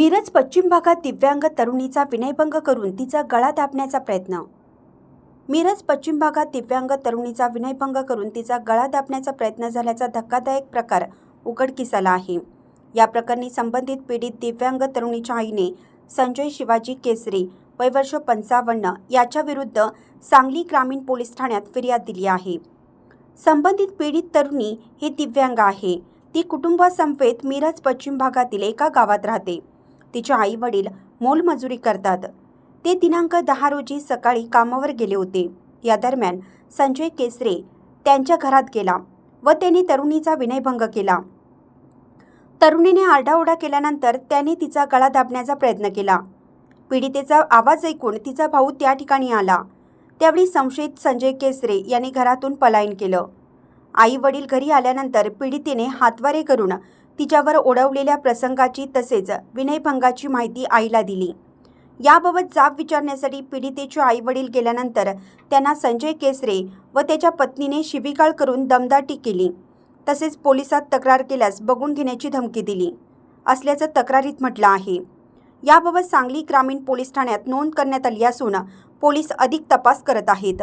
मिरज पश्चिम भागात दिव्यांग तरुणीचा विनयभंग करून तिचा गळा दाबण्याचा प्रयत्न. मिरज पश्चिम भागात दिव्यांग तरुणीचा विनयभंग करून तिचा गळा दाबण्याचा प्रयत्न झाल्याचा धक्कादायक प्रकार उघडकीस आला आहे. या प्रकरणी संबंधित पीडित दिव्यांग तरुणीच्या आईने संजय शिवाजी केसरी वयवर्ष पंचावन्न याच्याविरुद्ध सांगली ग्रामीण पोलीस ठाण्यात फिर्याद दिली आहे. संबंधित पीडित तरुणी ही दिव्यांग आहे. ती कुटुंबासमवेत मिरज पश्चिम भागातील एका गावात राहते. तिचे आई वडील मोलमजुरी करतात. ते दिनांक दहा रोजी सकाळी कामावर गेले होते. या दरम्यान संजय केसरे त्यांच्या घरात गेला व त्यांनी तरुणीचा विनयभंग केला. तरुणीने आरडाओरडा केल्यानंतर त्याने तिचा गळा दाबण्याचा प्रयत्न केला. पीडितेचा आवाज ऐकून तिचा भाऊ त्या ठिकाणी आला. त्यावेळी संशयित संजय केसरे यांनी घरातून पलायन केलं. आई वडील घरी आल्यानंतर पीडितेने हातवारे करून तिच्यावर ओढवलेल्या प्रसंगाची तसेच विनयभंगाची माहिती आईला दिली. याबाबत जाब विचारण्यासाठी पीडितेचे आई वडील गेल्यानंतर त्यांना संजय केसरे व त्याच्या पत्नीने शिबिकाळ करून दमदाटी केली. तसेच पोलिसात तक्रार केल्यास बघून घेण्याची धमकी दिली. असल्याचं तक्रारीत म्हटलं आहे. याबाबत सांगली ग्रामीण पोलीस ठाण्यात नोंद करण्यात आली असून पोलीस अधिक तपास करत आहेत.